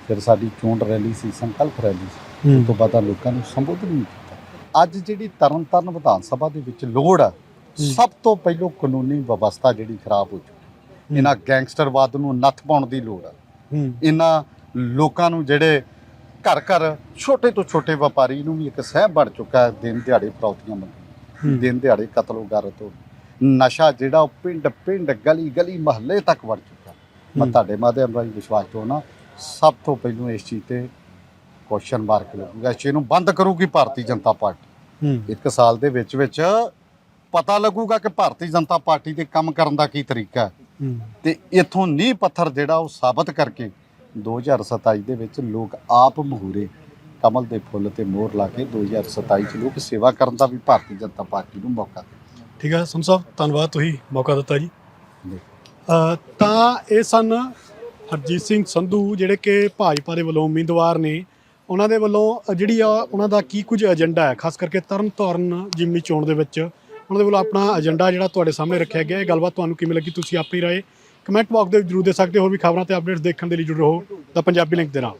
ਫਿਰ ਸਾਡੀ ਚੋਣ ਰੈਲੀ ਸੀ ਸੰਕਲਪ ਰੈਲੀ ਸੀ। ਉਸ ਤੋਂ ਬਾਅਦ ਲੋਕਾਂ ਨੂੰ ਸੰਬੋਧਨ ਵੀ ਕੀਤਾ। ਅੱਜ ਜਿਹੜੀ ਤਰਨਤਾਰਨ ਵਿਧਾਨ ਸਭਾ ਦੇ ਵਿੱਚ ਲੋੜ ਆ ਸਭ ਤੋਂ ਪਹਿਲਾਂ ਕਾਨੂੰਨੀ ਵਿਵਸਥਾ ਜਿਹੜੀ ਖਰਾਬ ਹੋ ਚੁੱਕੀ ਇਹਨਾਂ ਗੈਂਗਸਟਰਵਾਦ ਨੂੰ ਨੱਥ ਪਾਉਣ ਦੀ ਲੋੜ ਆ। ਇਹਨਾਂ ਲੋਕਾਂ ਨੂੰ ਜਿਹੜੇ ਘਰ ਘਰ ਛੋਟੇ ਤੋਂ ਛੋਟੇ ਵਪਾਰੀ ਨੂੰ ਵੀ ਇੱਕ ਸਹਿ ਬਣ ਚੁੱਕਾ ਦਿਨ ਦਿਹਾੜੇ ਫਰੌਤੀਆਂ ਮੰਗਣ। ਹੂੰ। ਦਿਨ ਦਿਹਾੜੇ ਕਤਲੋ ਗਾਰਤ ਹੋ ਨਸ਼ਾ ਜਿਹੜਾ ਉਹ ਪਿੰਡ ਪਿੰਡ ਗਲੀ ਗਲੀ ਮਹੱਲੇ ਤੱਕ ਵੜ ਚੁੱਕਾ। ਮੈਂ। ਤੁਹਾਡੇ ਮਾਧਿਅਮ ਰਾਹੀਂ ਵਿਸ਼ਵਾਸ ਚਾਹੁੰਦਾ ਸਭ ਤੋਂ ਪਹਿਲਾਂ ਇਸ ਚੀਜ਼ ਤੇ ਕੁਐਸਚਨ ਮਾਰਕ ਲੱਗੂਗਾ। ਇਸ ਚੀਜ਼ ਨੂੰ ਬੰਦ ਕਰੂਗੀ ਭਾਰਤੀ ਜਨਤਾ ਪਾਰਟੀ। ਇੱਕ ਸਾਲ ਦੇ ਵਿੱਚ ਵਿੱਚ ਪਤਾ ਲੱਗੂਗਾ ਕਿ ਭਾਰਤੀ ਜਨਤਾ ਪਾਰਟੀ ਦੇ ਕੰਮ ਕਰਨ ਦਾ ਕੀ ਤਰੀਕਾ ਹੂੰ। ਤੇ ਇਥੋਂ ਨੀਂਹ ਪੱਥਰ ਜਿਹੜਾ ਉਹ ਸਾਬਤ ਕਰਕੇ 2027 ਦੇ ਵਿੱਚ ਲੋਕ ਆਪ ਮਹੂਰੇ ਕਮਲ ਦੇ ਫੁੱਲ ਤੇ ਮੋਹਰ ਲਾ ਕੇ 2027 ਚ ਲੋਕ ਸੇਵਾ ਕਰਨ ਦਾ ਵੀ ਭਾਰਤੀ ਜਨਤਾ ਪਾਰਟੀ ਨੂੰ ਮੌਕਾ ਦੇ ਠੀਕ ਹੈ ਸੰਧੂ ਸਾਹਿਬ ਧੰਨਵਾਦ ਤੁਸੀਂ ਮੌਕਾ ਦਿੱਤਾ ਜੀ। ਤਾਂ ਇਹ ਸਨ ਹਰਜੀਤ ਸਿੰਘ ਸੰਧੂ ਜਿਹੜੇ ਕਿ ਭਾਜਪਾ ਦੇ ਵੱਲੋਂ ਉਮੀਦਵਾਰ ਨੇ। ਉਹਨਾਂ ਦੇ ਵੱਲੋਂ ਜਿਹੜੀ ਆ ਉਹਨਾਂ ਦਾ ਕੀ ਕੁਝ ਏਜੰਡਾ ਹੈ ਖਾਸ ਕਰਕੇ ਤਰਨ ਤਾਰਨ ਜਿਮਨੀ ਚੋਣ ਦੇ ਵਿੱਚ। ਉਹਨਾਂ ਦੇ ਵੱਲੋਂ ਆਪਣਾ ਏਜੰਡਾ ਜਿਹੜਾ ਤੁਹਾਡੇ ਸਾਹਮਣੇ ਰੱਖਿਆ ਗਿਆ। ਇਹ ਗੱਲਬਾਤ ਤੁਹਾਨੂੰ ਕਿਵੇਂ ਲੱਗੀ? ਤੁਸੀਂ ਆਪਣੀ ਰਾਏ। ਕਮੈਂਟ ਬਾਕਸ ਦੇ ਵਿੱਚ ਜ਼ਰੂਰ ਦੇ ਸਕਦੇ ਹੋ ਹੋਰ ਵੀ ਖਬਰਾਂ ਤੇ ਅਪਡੇਟਸ ਦੇਖਣ ਦੇ ਲਈ ਜੁੜੇ ਰਹੋ। ਦਾ ਪੰਜਾਬੀ ਲਿੰਕ ਦੇ ਨਾਲ।